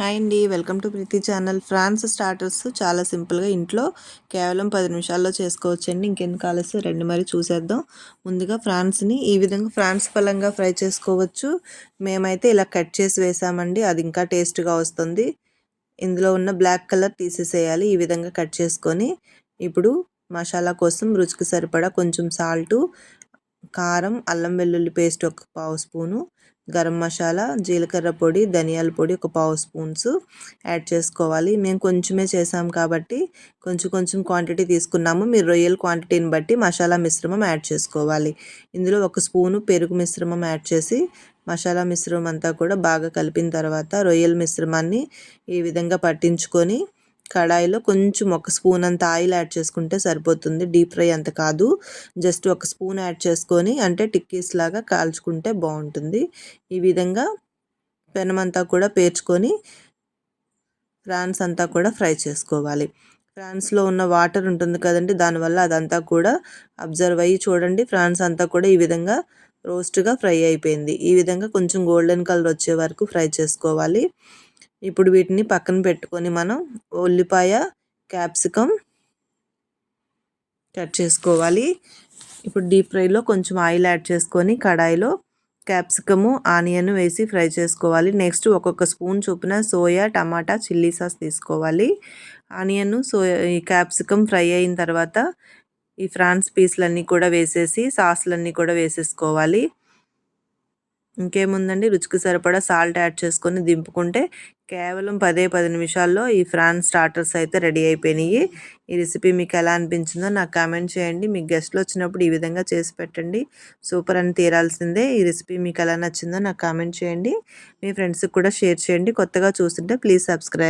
Hi అండి. Welcome to Preethi channel. French starters చాలా సింపుల్గా ఇంట్లో కేవలం పది నిమిషాల్లో చేసుకోవచ్చండి. ఇంకెందుకు ఆలస్యం? రెండు మరి చూసేద్దాం. ముందుగా ఫ్రాన్స్ని ఈ విధంగా ఫ్రాన్స్ పలంగా ఫ్రై చేసుకోవచ్చు. మేమైతే ఇలా కట్ చేసి వేసామండి. అది ఇంకా టేస్ట్గా వస్తుంది. ఇందులో ఉన్న బ్లాక్ కలర్ తీసేసేయాలి. ఈ విధంగా కట్ చేసుకొని ఇప్పుడు మసాలా కోసం రుచికి సరిపడా కొంచెం సాల్టు కారం అల్లం వెల్లుల్లి పేస్ట్ ఒక పావు స్పూను గరం మసాలా జీలకర్ర పొడి ధనియాల పొడి ఒక పావు స్పూన్స్ యాడ్ చేసుకోవాలి. మేము కొంచెమే చేసాం కాబట్టి కొంచెం కొంచెం క్వాంటిటీ తీసుకున్నాము. మీరు రొయ్యల క్వాంటిటీని బట్టి మసాలా మిశ్రమం యాడ్ చేసుకోవాలి. ఇందులో ఒక స్పూను పెరుగు మిశ్రమం యాడ్ చేసి మసాలా మిశ్రమం అంతా కూడా బాగా కలిపిన తర్వాత రొయ్యల మిశ్రమాన్ని ఈ విధంగా పట్టించుకొని కడాయిలో కొంచెం ఒక స్పూన్ అంత ఆయిల్ యాడ్ చేసుకుంటే సరిపోతుంది. డీప్ ఫ్రై అంత కాదు. జస్ట్ ఒక స్పూన్ యాడ్ చేసుకొని అంటే టిక్కీస్ లాగా కాల్చుకుంటే బాగుంటుంది. ఈ విధంగా పెనమంతా కూడా పేర్చుకొని ఫ్రాన్స్ అంతా కూడా ఫ్రై చేసుకోవాలి. ఫ్రాన్స్లో ఉన్న వాటర్ ఉంటుంది కదండి దానివల్ల అదంతా కూడా అబ్జర్వ్ అయ్యి చూడండి. ఫ్రాన్స్ అంతా కూడా ఈ విధంగా రోస్ట్గా ఫ్రై అయిపోయింది. ఈ విధంగా కొంచెం గోల్డెన్ కలర్ వచ్చే వరకు ఫ్రై చేసుకోవాలి. ఇప్పుడు వీటిని పక్కన పెట్టుకొని మనం ఉల్లిపాయ క్యాప్సికమ్ కట్ చేసుకోవాలి. ఇప్పుడు డీప్ ఫ్రైలో కొంచెం ఆయిల్ యాడ్ చేసుకొని కడాయిలో క్యాప్సికము ఆనియన్ వేసి ఫ్రై చేసుకోవాలి. నెక్స్ట్ ఒక్కొక్క స్పూన్ చొప్పున సోయా టమాటా చిల్లీ సాస్ తీసుకోవాలి. ఆనియన్ సోయా ఈ క్యాప్సికమ్ ఫ్రై అయిన తర్వాత ఈ ఫ్రాన్స్ పీస్లన్నీ కూడా వేసేసి సాస్లన్నీ కూడా వేసేసుకోవాలి. ఇంకేముందండి? రుచికి సరిపడా సాల్ట్ యాడ్ చేసుకొని దింపుకుంటే కేవలం పదే పది నిమిషాల్లో ఈ ఫ్రాన్స్ స్టార్టర్స్ అయితే రెడీ అయిపోయినాయి ఈ రెసిపీ మీకు ఎలా అనిపించిందో నాకు కామెంట్ చేయండి. మీకు గెస్ట్లు వచ్చినప్పుడు ఈ విధంగా చేసి పెట్టండి. సూపర్ అని తీరాల్సిందే. ఈ రెసిపీ మీకు ఎలా నచ్చిందో నాకు కామెంట్ చేయండి. మీ ఫ్రెండ్స్కి కూడా షేర్ చేయండి. కొత్తగా చూస్తుంటే ప్లీజ్ సబ్స్క్రైబ్